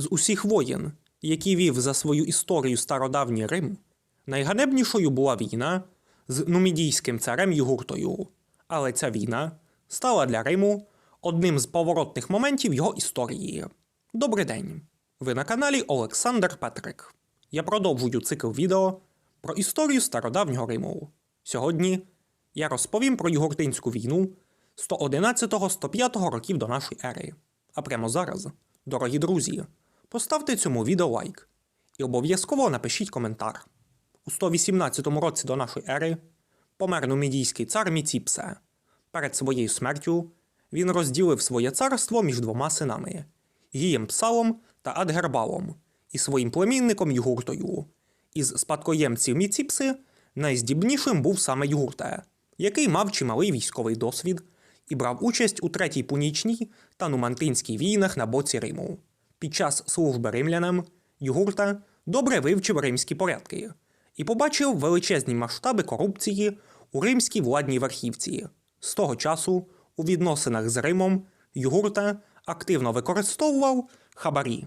З усіх воєн, які вів за свою історію стародавній Рим, найганебнішою була війна з нумідійським царем Югуртою. Але ця війна стала для Риму одним з поворотних моментів його історії. Добрий день! Ви на каналі Олександр Петрик. Я продовжую цикл відео про історію стародавнього Риму. Сьогодні я розповім про Югуртинську війну 111-105 років до нашої ери. А прямо зараз, дорогі друзі, поставте цьому відео лайк і обов'язково напишіть коментар. У 118 році до нашої ери помер нумідійський цар Міціпсе. Перед своєю смертю він розділив своє царство між двома синами Гієм Псалом та Адгербалом і своїм племінником Югуртою. Із спадкоємців Міціпси найздібнішим був саме Югурте, який мав чималий військовий досвід і брав участь у Третій Пунічній та Нумантинській війнах на боці Риму. Під час служби римлянам Югурта добре вивчив римські порядки і побачив величезні масштаби корупції у римській владній верхівці. З того часу у відносинах з Римом Югурта активно використовував хабарі.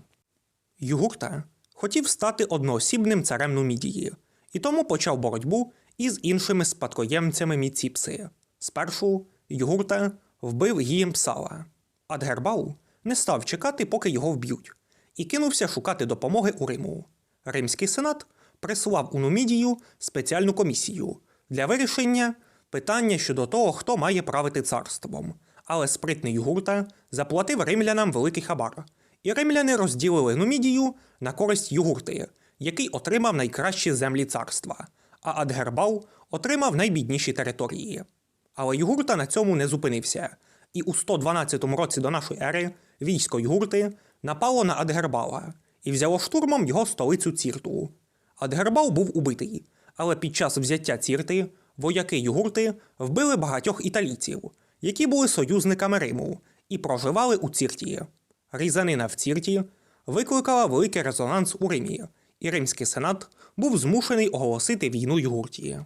Югурта хотів стати одноосібним царем Нумідії і тому почав боротьбу із іншими спадкоємцями Міціпси. Спершу Югурта вбив Гіємпсала. Адгербал не став чекати, поки його вб'ють, і кинувся шукати допомоги у Риму. Римський сенат прислав у Нумідію спеціальну комісію для вирішення питання щодо того, хто має правити царством. Але спритний Югурта заплатив римлянам великий хабар, і римляни розділили Нумідію на користь Югурти, який отримав найкращі землі царства, а Адгербал отримав найбідніші території. Але Югурта на цьому не зупинився, і у 112 році до нашої ери військо Югурти напало на Адгербала і взяло штурмом його столицю Цірту. Адгербал був убитий, але під час взяття Цірти вояки Югурти вбили багатьох італійців, які були союзниками Риму і проживали у Цірті. Різанина в Цірті викликала великий резонанс у Римі, і Римський сенат був змушений оголосити війну Югурті.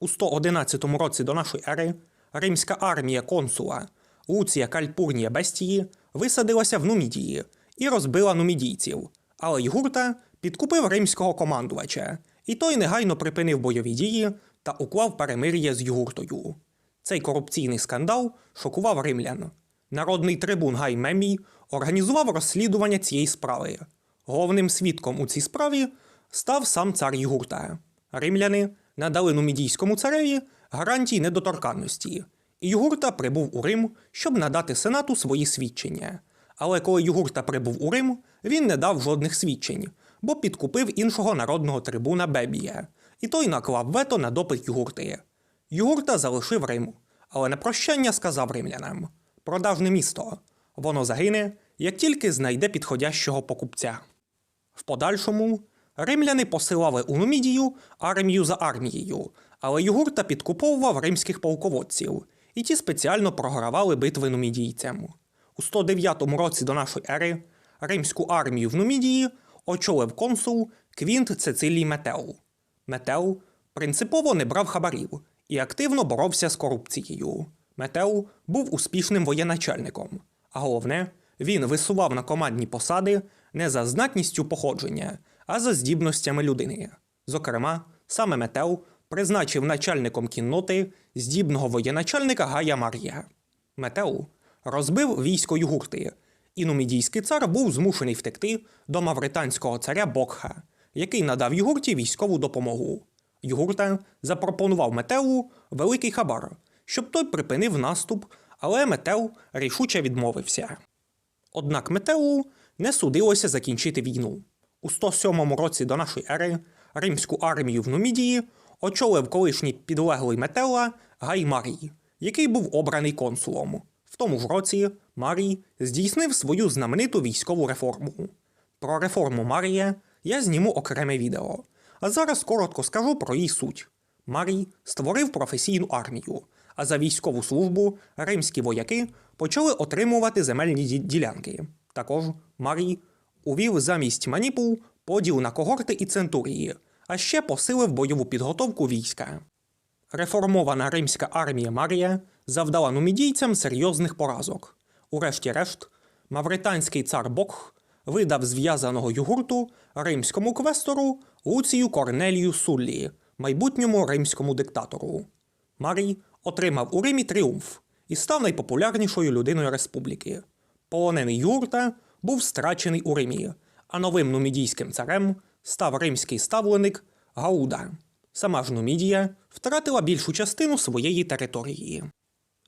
У 111 році до нашої ери римська армія консула Луція Кальпурнія Бестії висадилася в Нумідії і розбила нумідійців, але Югурта підкупив римського командувача, і той негайно припинив бойові дії та уклав перемир'я з Югуртою. Цей корупційний скандал шокував римлян. Народний трибун Гай Мемій організував розслідування цієї справи. Головним свідком у цій справі став сам цар Югурта. Римляни надали нумідійському цареві гарантії недоторканності, Югурта прибув у Рим, щоб надати сенату свої свідчення. Але коли Югурта прибув у Рим, він не дав жодних свідчень, бо підкупив іншого народного трибуна Бебія, і той наклав вето на допит Югурти. Югурта залишив Рим, але на прощання сказав римлянам: продажне місто, воно загине, як тільки знайде підходящого покупця. В подальшому римляни посилали у Нумідію армію за армією, але Югурта підкуповував римських полководців, і ті спеціально програвали битви нумідійцям. У 109 році до нашої ери римську армію в Нумідії очолив консул Квінт Цицилій Метеу. Метеу принципово не брав хабарів і активно боровся з корупцією. Метеу був успішним воєначальником, а головне, він висував на командні посади не за знатністю походження, а за здібностями людини. Зокрема, саме Метеу призначив начальником кінноти здібного воєначальника Гая Мар'я. Метеу розбив військо Югурти, і нумідійський цар був змушений втекти до мавританського царя Бокха, який надав Югурті військову допомогу. Югурта запропонував Метеу великий хабар, щоб той припинив наступ, але Метеу рішуче відмовився. Однак Метеу не судилося закінчити війну. У 107 році до нашої ери римську армію в Нумідії очолив колишній підлеглий Метела Гай Марій, який був обраний консулом. В тому ж році Марій здійснив свою знамениту військову реформу. Про реформу Марія я зніму окреме відео, а зараз коротко скажу про її суть. Марій створив професійну армію, а за військову службу римські вояки почали отримувати земельні ділянки. Також Марій увів замість маніпул поділ на когорти і центурії, а ще посилив бойову підготовку війська. Реформована римська армія Марія завдала нумідійцям серйозних поразок. Урешті-решт, мавританський цар Бокх видав зв'язаного югурту римському квестору Луцію Корнелію Суллі, майбутньому римському диктатору. Марій отримав у Римі тріумф і став найпопулярнішою людиною республіки. Полонений юрта був страчений у Римі, а новим нумідійським царем став римський ставленик Гауда. Сама ж Нумідія втратила більшу частину своєї території.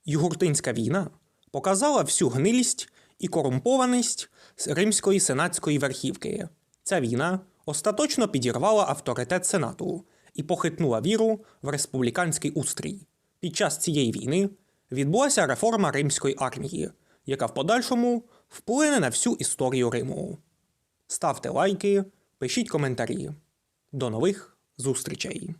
Югуртинська війна показала всю гнилість і корумпованість римської сенатської верхівки. Ця війна остаточно підірвала авторитет сенату і похитнула віру в республіканський устрій. Під час цієї війни відбулася реформа римської армії, яка в подальшому вплине на всю історію Риму. Ставте лайки, пишіть коментарі. До нових зустрічей!